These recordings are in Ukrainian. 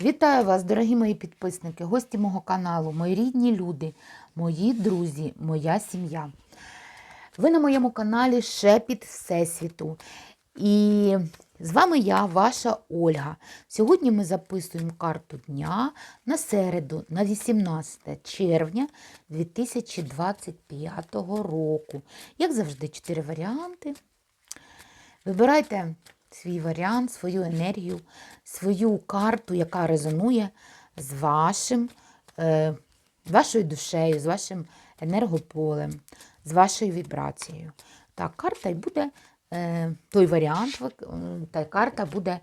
Вітаю вас, дорогі мої підписники, гості мого каналу, мої рідні люди, мої друзі, моя сім'я. Ви на моєму каналі Шепіт Всесвіту. І з вами я, ваша Ольга. Сьогодні ми записуємо карту дня на середу, на 18 червня 2025 року. Як завжди, чотири варіанти. Вибирайте свій варіант, свою енергію, свою карту, яка резонує з вашим, е, вашою душею, з вашим енергополем, з вашою вібрацією. Так, карта і буде е, той варіант, та карта буде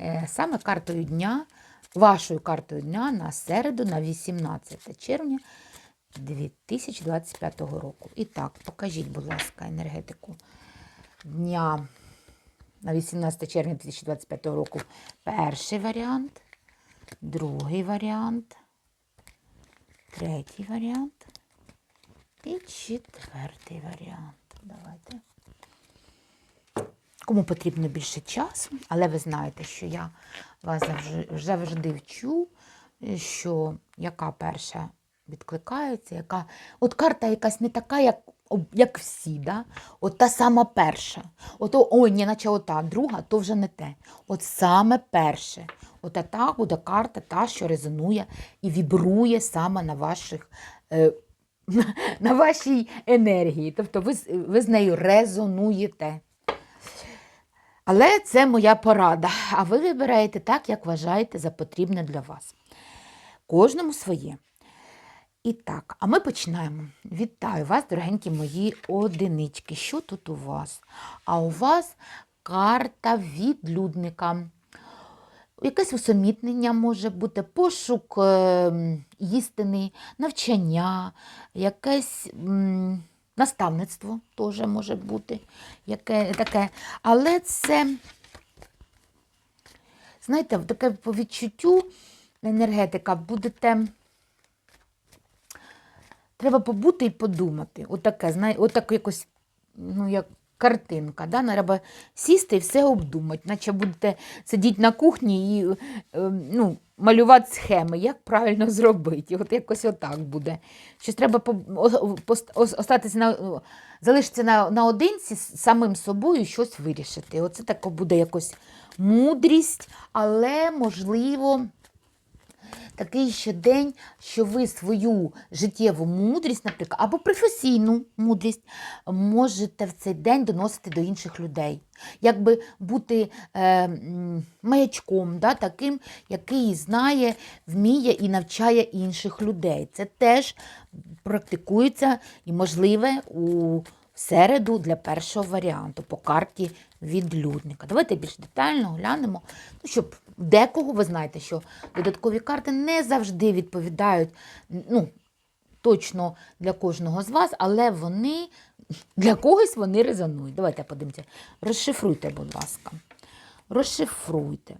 е, саме картою дня, вашою картою дня на середу, на 18 червня 2025 року. І так, покажіть, будь ласка, енергетику дня на 18 червня 2025 року перший варіант, другий варіант, третій варіант і четвертий варіант. Давайте. Кому потрібно більше часу, але ви знаєте, що я вас завжди, завжди вчу, що яка перша відкликається, яка. От карта якась не така, як, як всі, да? от та сама перша. От, о- ой, ні, наче ота, друга, то вже не те. От саме перше. От та буде карта, та, що резонує і вібрує саме на ваших. Е, на вашій енергії. Тобто ви, ви з нею резонуєте. Але це моя порада. А ви вибираєте так, як вважаєте за потрібне для вас. Кожному своє. І так, а ми починаємо. Вітаю вас, дорогенькі мої одинички. Що тут у вас? А у вас карта відлюдника. Якесь усамітнення може бути, пошук е, істини, навчання, якесь наставництво теж може бути. Яке, таке. Але це, знаєте, таке по відчуттю енергетика будете. Треба побути і подумати. Отаке, знає, отак якось, ну, як картинка. Да? Треба сісти і все обдумати, наче будете сидіти на кухні і е, ну, малювати схеми, як правильно зробити. От якось отак буде. Щось треба остатися на, залишитися на, наодинці з самим собою щось вирішити. Оце таке буде якось мудрість, але можливо такий ще день, що ви свою життєву мудрість, наприклад, або професійну мудрість можете в цей день доносити до інших людей. Якби бути е, маячком, да, таким, який знає, вміє і навчає інших людей. Це теж практикується і можливе у середу для першого варіанту по карті відлюдника. Давайте більш детально глянемо, ну, щоб декого ви знаєте, що додаткові карти не завжди відповідають ну, точно для кожного з вас, але вони для когось вони резонують. Давайте подивимося. Розшифруйте, будь ласка. Розшифруйте.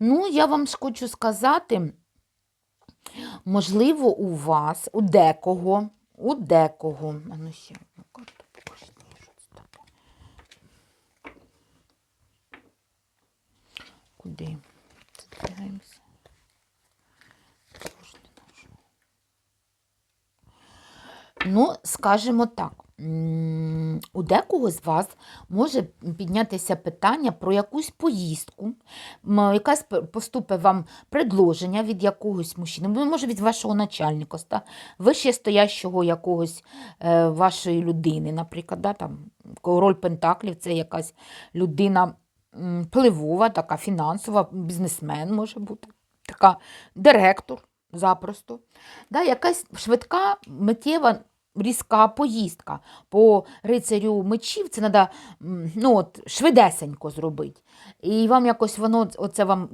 Ну, я вам хочу сказати, можливо, у вас, у декого, у декого. А ну ще одну карту покажіть що це таке. Куди? Задвигаємося. Ну, скажімо так, у декого з вас може піднятися питання про якусь поїздку, якась поступить вам предложення від якогось мужчини, може від вашого начальника, ста- вище стоящого якогось е, вашої людини, наприклад, да, там, король Пентаклів це якась людина м, впливова, така фінансова, бізнесмен може бути, така директор запросто. Да, якась швидка, миттєва, різка поїздка по рицарю мечів, це треба ну, от, швидесенько зробити. І вам якось воно, оце вам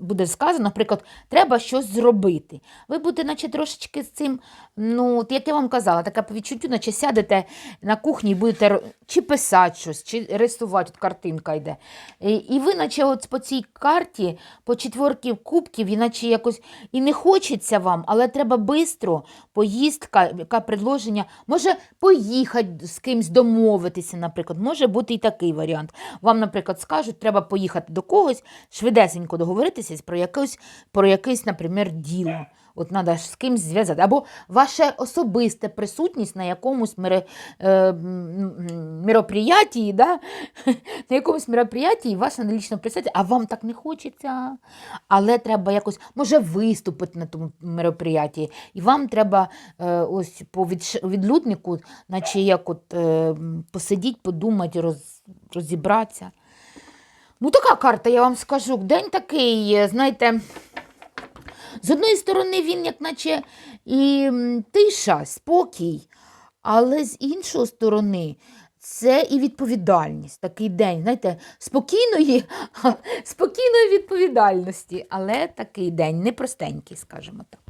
буде сказано, наприклад, треба щось зробити. Ви будете, наче трошечки з цим, ну, як я вам казала, таке по відчуттю, наче сядете на кухні і будете чи писати щось, чи рисувати, от картинка йде. І, і ви, наче от по цій карті, по четверки кубків, іначе якось і не хочеться вам, але треба швидко, поїздка, яке предложення, може поїхати з кимось домовитися, наприклад, може бути і такий варіант. Вам, наприклад, скажуть, треба поїхати до когось, швидесенько договоритися про якесь, про якесь, наприклад, діло. От треба з кимось зв'язати. Або ваша особиста присутність на якомусь мире, е, мероприятії, да? на якомусь мероприятії вас треба лічно присутність, а вам так не хочеться. Але треба якось, може, виступити на тому мероприятії. І вам треба е, ось по відлюднику, наче як от е, м, посидіти, подумати, роз, розібратися. Ну, така карта, я вам скажу. День такий, е, знаєте, з одної сторони, він, як наче і тиша, спокій, але з іншої сторони, це і відповідальність. Такий день, знаєте, спокійної, спокійної відповідальності, але такий день непростенький, скажімо так.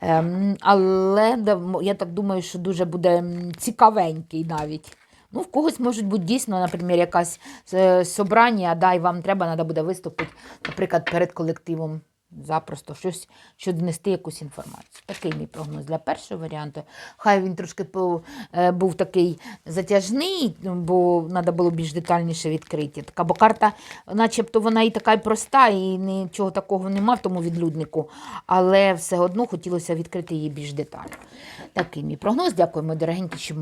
Ем, але я так думаю, що дуже буде цікавенький навіть. Ну, в когось можуть бути дійсно, наприклад, якась е, собрання, да, і вам треба, треба буде виступити, наприклад, перед колективом. Запросто щось, щоб донести якусь інформацію. Такий мій прогноз для першого варіанту. Хай він трошки е, був такий затяжний, бо треба було більш детальніше відкриті. Така, бо карта, начебто, вона і така й проста, і нічого такого нема в тому відлюднику, але все одно хотілося відкрити її більш детально. Такий мій прогноз. Дякую, мої дорогенькі, що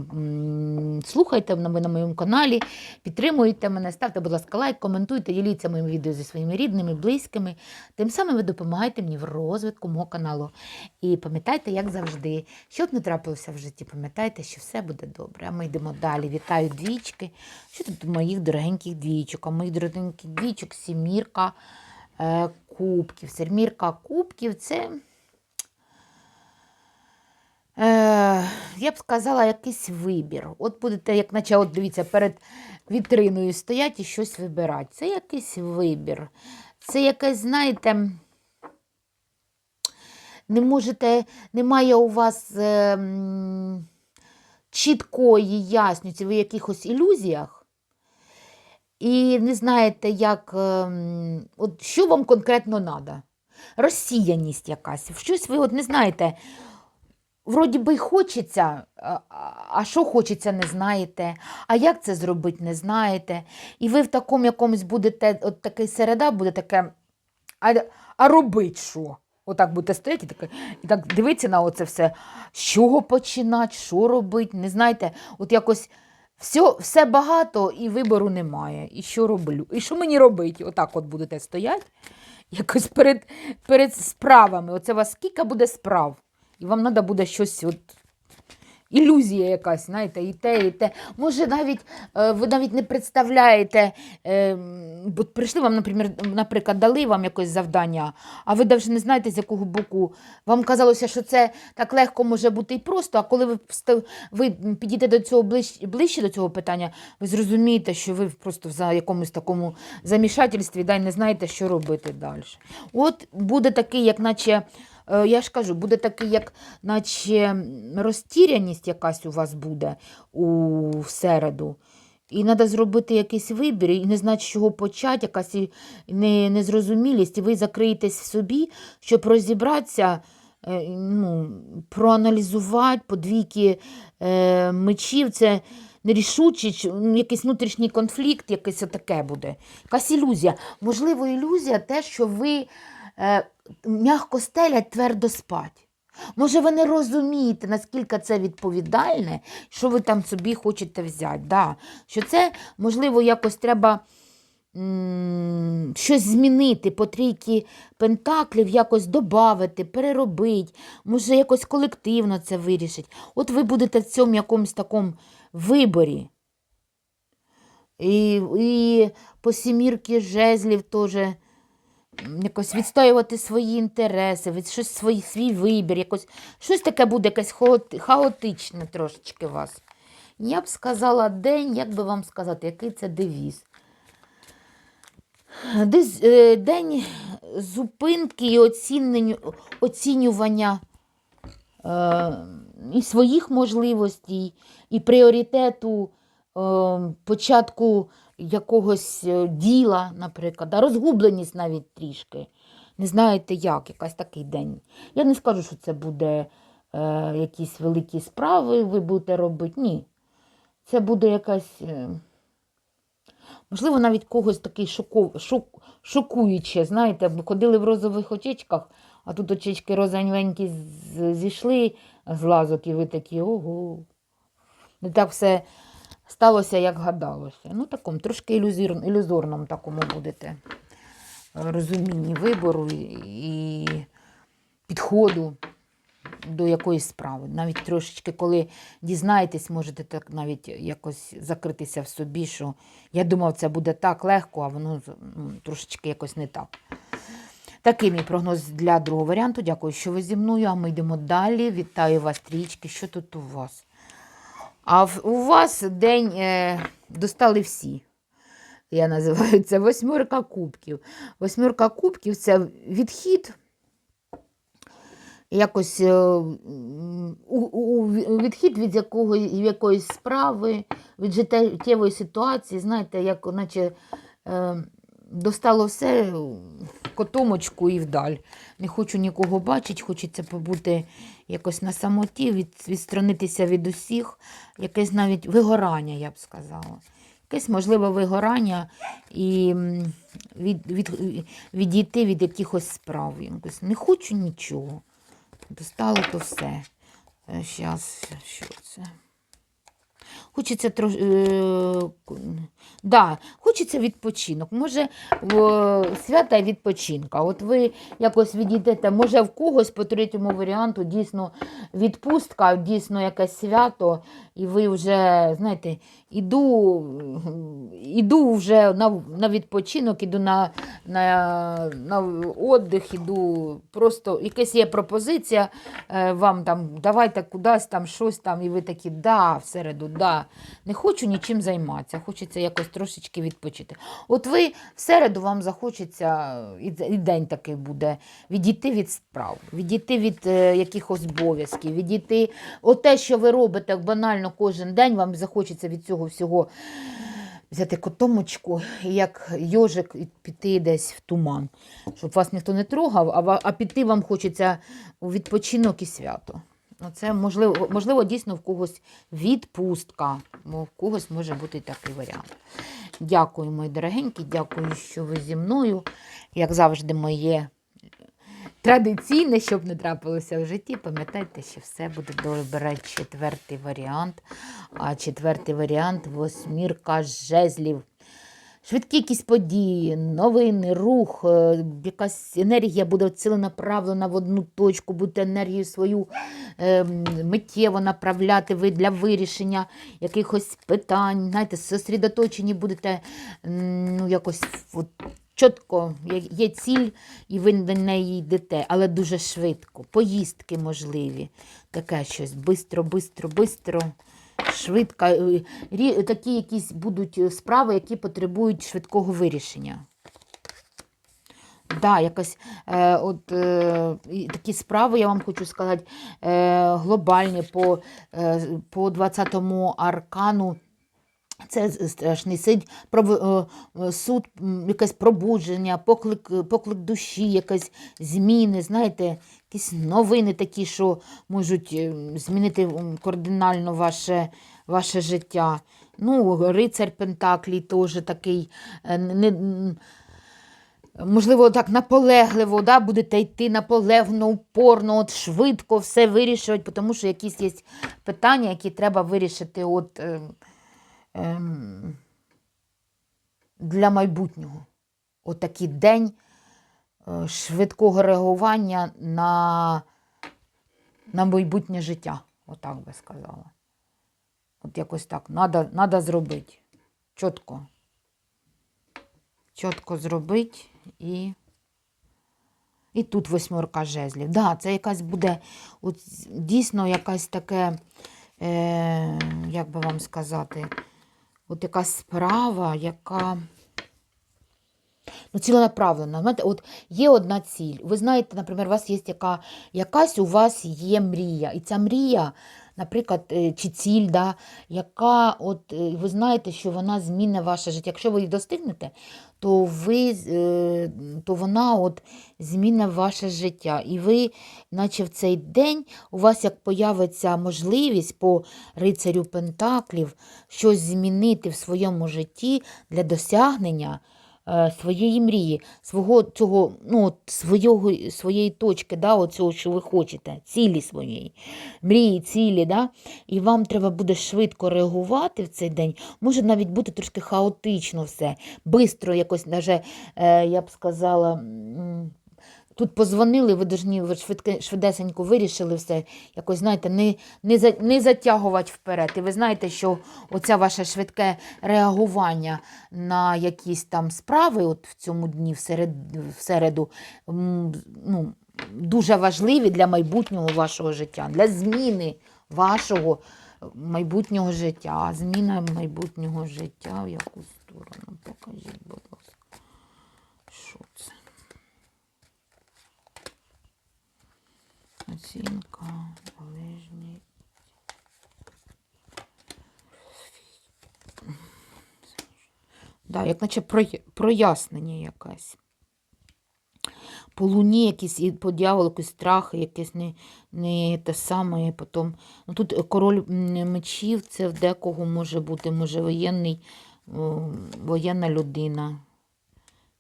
слухаєте мене на моєму каналі, підтримуєте мене, ставте, будь ласка, лайк, коментуйте, діліться моїм відео зі своїми рідними, близькими. Тим самим ви допомагаєте мені в розвитку мого каналу. І пам'ятайте, як завжди, що б не трапилося в житті, пам'ятайте, що все буде добре. А ми йдемо далі. Вітаю двічки. Що тут моїх дорогеньких двічок? А моїх дорогеньких двічок сімірка е, кубків. Семірка кубків це. Е, я б сказала, якийсь вибір. От будете, як наче, от дивіться, перед вітриною стоять і щось вибирати. Це якийсь вибір. Це якесь, знаєте, не можете, немає у вас е, чіткої ясності, в якихось ілюзіях. І не знаєте, як, ем, от що вам конкретно треба. Розсіяність якась. Щось ви от не знаєте. Вроді би й хочеться, а що хочеться, не знаєте. А як це зробити, не знаєте. І ви в такому якомусь будете, от такий середа буде таке, а, а робить що? Отак будете стояти і, таке, і так дивитися на оце все. З чого починати, що робити, не знаєте, от якось все, все багато і вибору немає. І що роблю? І що мені робити? Отак от будете стояти, якось перед, перед справами. Оце у вас скільки буде справ? І вам треба буде щось от. Ілюзія якась, знаєте, і те, і те. Може, навіть е, ви навіть не представляєте, е, бо прийшли вам, наприклад, дали вам якесь завдання, а ви навіть не знаєте, з якого боку. Вам казалося, що це так легко може бути і просто, а коли ви, ви підійдете до цього ближче, ближче до цього питання, ви зрозумієте, що ви просто в якомусь такому замішательстві да, й не знаєте, що робити далі. От буде такий, як наче. Е, Я ж кажу, буде такий, як наче розтіряність якась у вас буде у середу. І треба зробити якийсь вибір, і не знати, з чого почати, якась незрозумілість, і ви закриєтесь в собі, щоб розібратися, е, ну, проаналізувати подвійки е, мечів. Це нерішучість, ну, якийсь внутрішній конфлікт, якесь таке буде. Якась ілюзія. Можливо, ілюзія те, що ви е, м'яко стелять, твердо спать. Може, ви не розумієте, наскільки це відповідальне, що ви там собі хочете взяти. Да. Що це, можливо, якось треба щось змінити, по трійки пентаклів якось додати, переробити, може, якось колективно це вирішити. От ви будете в цьому якомусь такому виборі. І, і по сімірки жезлів теж якось відстоювати свої інтереси, від щось свій, свій вибір, якось, щось таке буде якесь хаотичне трошечки у вас. Я б сказала день, як би вам сказати, який це девіз. Десь, е, день зупинки і оцінювання е, і своїх можливостей, і пріоритету е, початку якогось е, діла, наприклад, а розгубленість навіть трішки. Не знаєте як, якась такий день. Я не скажу, що це буде е, якісь великі справи, ви будете робити. Ні. Це буде якась. Е, Можливо, навіть когось такий шоков, шок, шокуюче, знаєте, бо ходили в розових очечках, а тут очечки розаньвенькі зійшли з лазок, і ви такі ого. Не так все сталося, як гадалося. Ну, такому, трошки ілюзорному такому будете е, розумінні вибору і підходу до якоїсь справи. Навіть трошечки, коли дізнаєтесь, можете так навіть якось закритися в собі, що я думав, це буде так легко, а воно ну, трошечки якось не так. Такий мій прогноз для другого варіанту. Дякую, що ви зі мною. А ми йдемо далі. Вітаю вас, трічки. Що тут у вас? А у вас день е, достали всі. Я називаю це восьмерка кубків. Восьмерка кубків це відхід якось е, у, у, відхід від якогось, якоїсь справи, від життєвої ситуації, знаєте, як наче е, достало все котомочку і вдаль. Не хочу нікого бачити, хочеться побути якось на самоті, від, відсторонитися від усіх, якесь навіть вигорання, я б сказала. Якесь можливе вигорання і м, від, від, відійти від якихось справ. Якось не хочу нічого. Достало то все. Зараз, що це? Хочеться трош... е, да, хочеться відпочинок. Може, в свята відпочинка. От ви якось відійдете, може в когось по третьому варіанту дійсно відпустка, дійсно якесь свято, і ви вже, знаєте, іду, іду вже на, на відпочинок, іду на, на, на віддих, іду. Просто якась є пропозиція е, вам там, давайте кудись там щось там, і ви такі, да, всереду, да. Не хочу нічим займатися, хочеться якось трошечки відпочити. От ви в середу вам захочеться, і, день такий буде, відійти від справ, відійти від е, якихось обов'язків, відійти. От те, що ви робите банально кожен день, вам захочеться від цього всього взяти котомочку як йожик піти десь в туман, щоб вас ніхто не трогав, а, а піти вам хочеться у відпочинок і свято. Ну, Це можливо, можливо, дійсно в когось відпустка, бо в когось може бути такий варіант. Дякую, мої дорогенькі, дякую, що ви зі мною. Як завжди, моє традиційне, щоб не трапилося в житті. Пам'ятайте, що все буде добре. Четвертий варіант. А четвертий варіант восьмірка жезлів. Швидкі якісь події, новини, рух, е, якась енергія буде ціленаправлена в одну точку, будете енергію свою е, миттєво направляти ви для вирішення якихось питань. Знаєте, зосередоточені будете ну, якось от, чітко є ціль, і ви до неї йдете, але дуже швидко. Поїздки можливі. Таке щось бистро, бистро, бистро. Швидко, е, такі якісь будуть е, справи, які потребують швидкого вирішення. Да, якось е, от, е, такі справи, я вам хочу сказати, е, глобальні по, е, по 20-му аркану. Це страшний сид, пров- е, суд, якесь пробудження, поклик, поклик душі, якісь зміни, знаєте, якісь новини такі, що можуть е, змінити кардинально ваше, ваше життя. Ну, рицар Пентаклі теж такий. е, Не, Можливо, так наполегливо, да, будете йти наполегно, упорно, от швидко все вирішувати, тому що якісь є питання, які треба вирішити от, ем, для майбутнього. От день е, швидкого реагування на, на майбутнє життя, отак би сказала. От якось так. Надо, надо зробити. Чітко. Чітко зробити і. І тут восьмерка жезлів. Да, це якась буде от, дійсно якась таке, е, як би вам сказати, от якась справа, яка. ну, ціленаправлена. Знаєте, от є одна ціль. Ви знаєте, наприклад, у вас є яка, якась у вас є мрія. І ця мрія, наприклад, е, чи ціль, да, яка от е, ви знаєте, що вона змінить ваше життя. Якщо ви її достигнете, то ви е, то вона от змінить ваше життя. І ви, наче в цей день, у вас як появиться можливість по рицарю Пентаклів щось змінити в своєму житті для досягнення своєї мрії, свого цього, ну, свого, своєї точки, да, оцього, що ви хочете, цілі своєї, мрії, цілі, да, і вам треба буде швидко реагувати в цей день. Може навіть бути трошки хаотично все, бистро якось, навіть, е, я б сказала. Тут позвонили, ви швидке, швидесенько вирішили все, якось, знаєте, не, не, за, не затягувати вперед. І ви знаєте, що оця ваше швидке реагування на якісь там справи от в цьому дні, в серед, ну, дуже важливі для майбутнього вашого життя, для зміни вашого майбутнього життя. Зміна майбутнього життя в яку сторону? Покажіть, будь ласка. Що це? Оцінка, залежність. Да, як наче прояснення якесь. По луні якісь, і по дьяволу якісь страхи, якесь не, не те саме. Потім, ну, тут король мечів, це в декого може бути, може воєнний, воєнна людина.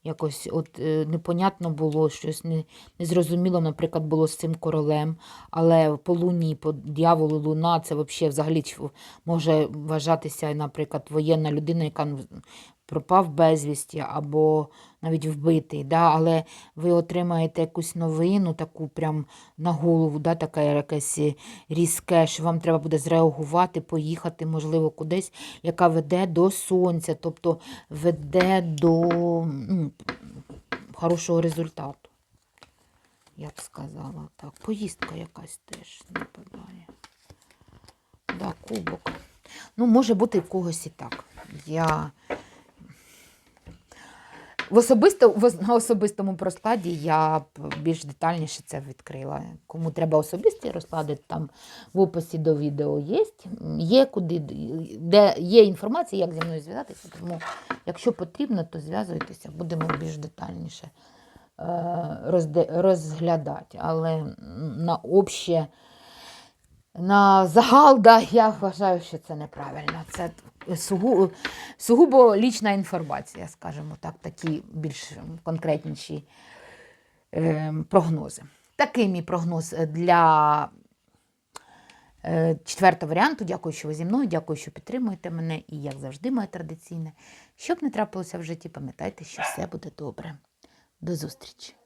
Якось от е, непонятно було, щось не, незрозуміло, наприклад, було з цим королем, але по луні, по дьяволу луна, це взагалі, може вважатися, наприклад, воєнна людина, яка ну, пропав безвісті або навіть вбитий. Да? Але ви отримаєте якусь новину, таку прям на голову, да? таке якесь е, різке, що вам треба буде зреагувати, поїхати, можливо, кудись, яка веде до сонця, тобто веде до ну, хорошого результату. Я б сказала так. Поїздка якась теж нападає. Да, кубок. Ну, може бути в когось і так. Я в особисто, в на особистому розкладі я більш детальніше це відкрила. Кому треба особисті розклади, там в описі до відео є. Є куди, де є інформація, як зі мною зв'язатися. Тому, якщо потрібно, то зв'язуйтеся, будемо більш детальніше е, розглядати. Але на обще, на загал, да, я вважаю, що це неправильно. Це сугу, сугубо лічна інформація, скажімо так, такі більш конкретніші е, прогнози. Такий мій прогноз для е, четвертого варіанту. Дякую, що ви зі мною, дякую, що підтримуєте мене. І, як завжди, моє традиційне. Щоб не трапилося в житті, пам'ятайте, що все буде добре. До зустрічі!